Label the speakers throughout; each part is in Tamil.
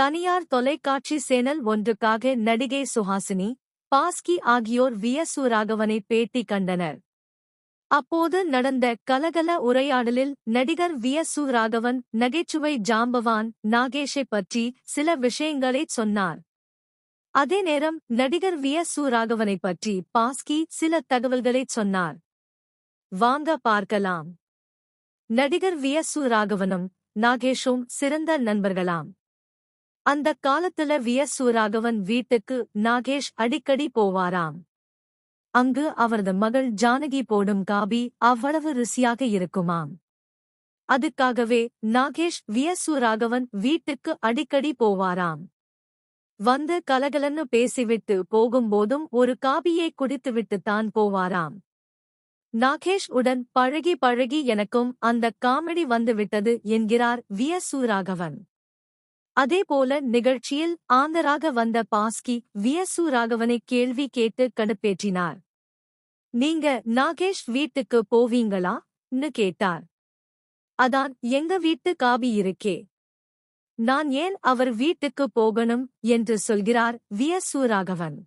Speaker 1: தனியார் தொலைக்காட்சி சேனல் ஒன்றுக்காக நடிகை சுஹாசினி பாஸ்கி ஆகியோர் வியசு ராகவனை பேட்டி கண்டனர். அப்போது நடந்த கலகல உரையாடலில் நடிகர் வியசு ராகவன் நகைச்சுவை ஜாம்பவான் நாகேஷை பற்றி சில விஷயங்களைச் சொன்னார். அதே நேரம் நடிகர் வியசு ராகவனை பற்றி பாஸ்கி சில தகவல்களைச் சொன்னார். வாங்க பார்க்கலாம். நடிகர் வியசு ராகவனும் நாகேஷும் சிறந்த நண்பர்களாம். அந்த காலத்துல வியசூராகவன் வீட்டுக்கு நாகேஷ் அடிக்கடி போவாராம். அங்கு அவரது மகள் ஜானகி போடும் காபி அவ்வளவு ருசியாக இருக்குமாம். அதுக்காகவே நாகேஷ் வியசூராகவன் வீட்டுக்கு அடிக்கடி போவாராம். வந்து கலகலன்னு பேசிவிட்டு போகும்போதும் ஒரு காபியை குடித்துவிட்டுத்தான் போவாராம். நாகேஷ் உடன் பழகி பழகி எனக்கும் அந்த காமெடி வந்துவிட்டது என்கிறார் வியசூராகவன் அதேபோல நிகழ்ச்சியில் ஆந்தராக வந்த பாஸ்கி வியசு ராகவனை கேள்வி கேட்டு கடுப்பேற்றினார். நீங்க நாகேஷ் வீட்டுக்கு போவீங்களா? ன்னு கேட்டார். அதான் எங்க வீட்டு காபி இருக்கே. நான் ஏன் அவர் வீட்டுக்கு போகணும்? என்று சொல்கிறார் வியசு ராகவன்.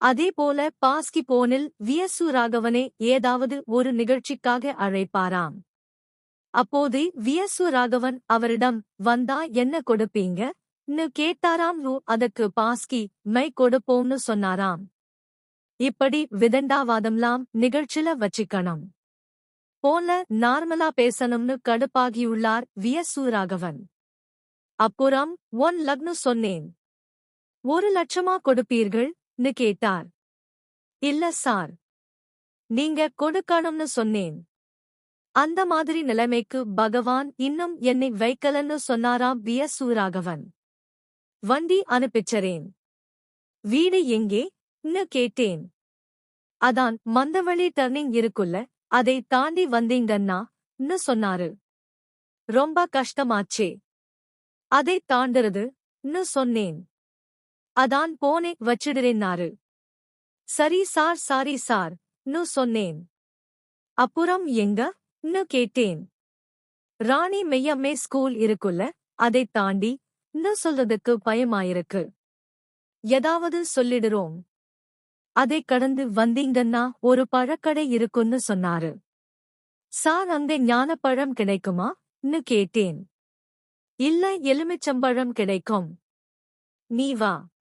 Speaker 1: அதேபோல பாஸ்கி போனில் வியசு ராகவனை ஏதாவது ஒரு நிகழ்ச்சிக்காக அழைப்பாராம். அப்போது வியசு ராகவன் அவரிடம் வந்தா என்ன கொடுப்பீங்க? ன்னு கேட்டாராம் ரூ அதற்கு பாஸ்கி மை கொடுப்போம்னு சொன்னாராம். இப்படி விதண்டாவாதம்லாம் நிகழ்ச்சில வச்சிக்கணும். போல நார்மலா பேசணும்னு கடுப்பாகியுள்ளார் வியசு ராகவன். அப்புறம் ஒன் லக்னு சொன்னேன். ஒரு லட்சமா கொடுப்பீர்கள்? ன்னு கேட்டார். இல்ல சார். நீங்க கொடுக்கணும்னு சொன்னேன். அந்த மாதிரி நிலைமைக்கு பகவான் இன்னும் என்னை வைக்கலன்னு சொன்னாராம் வியசு சூராகவன் வண்டி அனுப்பிச்சரேன் வீடு எங்கே? ன்னு கேட்டேன். அதான் மந்தவழி டர்னிங் இருக்குல்ல அதை தாண்டி வந்தீங்கன்னா ன்னு சொன்னாரு. ரொம்ப கஷ்டமாச்சே. அதை தாண்டறது ன்னு சொன்னேன். அதான் போனே வச்சிடுறேன்னாரு. சரி சார் சாரி சார் ன்னு சொன்னேன். அப்புறம் எங்க? ன்னு கேட்டேன். ராணி மெய்யம்மே ஸ்கூல் இருக்குல்ல அதை தாண்டி ன்னு சொல்றதுக்கு பயமாயிருக்கு. ஏதாவது சொல்லிடுறோம். அதை கடந்து வந்தீங்கன்னா ஒரு பழக்கடை இருக்குன்னு சொன்னாரு. சார் அந்த ஞானப்பழம் கிடைக்குமா? ன்னு கேட்டேன். இல்ல எலுமிச்சம்பழம் கிடைக்கும். நீ வா.